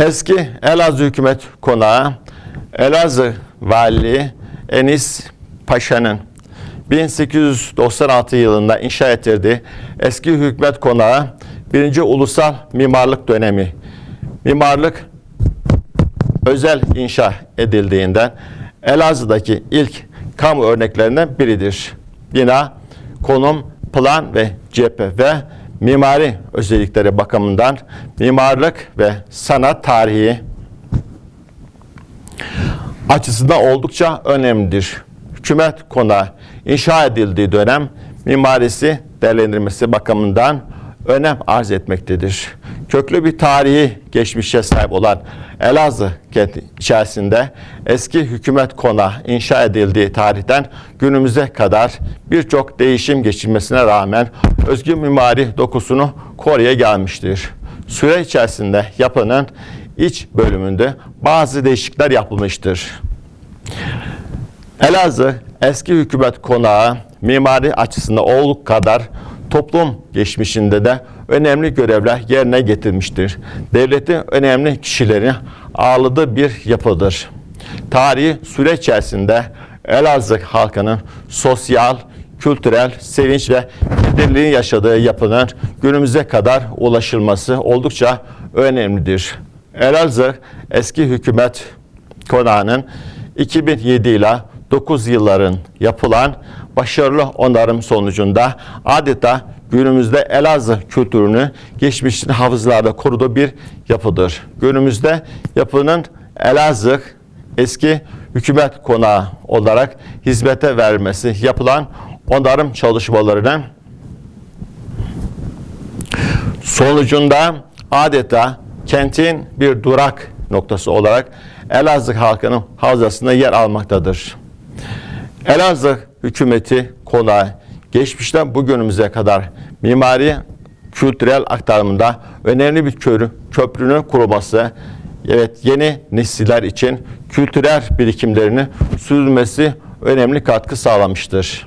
Eski Elazığ Hükümet Konağı, Elazığ Valiliği Enis Paşa'nın 1896 yılında inşa ettirdiği eski hükümet konağı 1. Ulusal Mimarlık Dönemi. Mimarlık özel inşa edildiğinden Elazığ'daki ilk kamu örneklerinden biridir. Bina, konum, plan ve cephe ve mimari özellikleri bakımından mimarlık ve sanat tarihi açısından oldukça önemlidir. Hükümet konağı inşa edildiği dönem mimarisi değerlendirmesi bakımından önem arz etmektedir. Köklü bir tarihi geçmişe sahip olan Elazığ kenti içerisinde eski hükümet konağı inşa edildiği tarihten günümüze kadar birçok değişim geçirmesine rağmen özgün mimari dokusunu koruya gelmiştir. Süre içerisinde yapının iç bölümünde bazı değişiklikler yapılmıştır. Elazığ eski hükümet konağı mimari açısından olduğu kadar toplum geçmişinde de önemli görevler yerine getirmiştir. Devletin önemli kişilerini ağırladığı bir yapıdır. Tarihi süreç içerisinde Elazığ halkının sosyal, kültürel sevinç ve birliğini yaşadığı yapının günümüze kadar ulaşılması oldukça önemlidir. Elazığ eski hükümet konağının 2007 ile 9 yılların yapılan başarılı onarım sonucunda adeta günümüzde Elazığ kültürünü geçmişin hafızalarda koruduğu bir yapıdır. Günümüzde yapının Elazığ eski hükümet konağı olarak hizmete verilmesi yapılan onarım çalışmalarının sonucunda adeta kentin bir durak noktası olarak Elazığ halkının havzasında yer almaktadır. Elazığ hükümeti konağı geçmişten bugünümüze kadar mimari kültürel aktarımında önemli bir körü, köprünün kurulması, evet yeni nesiller için kültürel birikimlerini sürdürmesi önemli katkı sağlamıştır.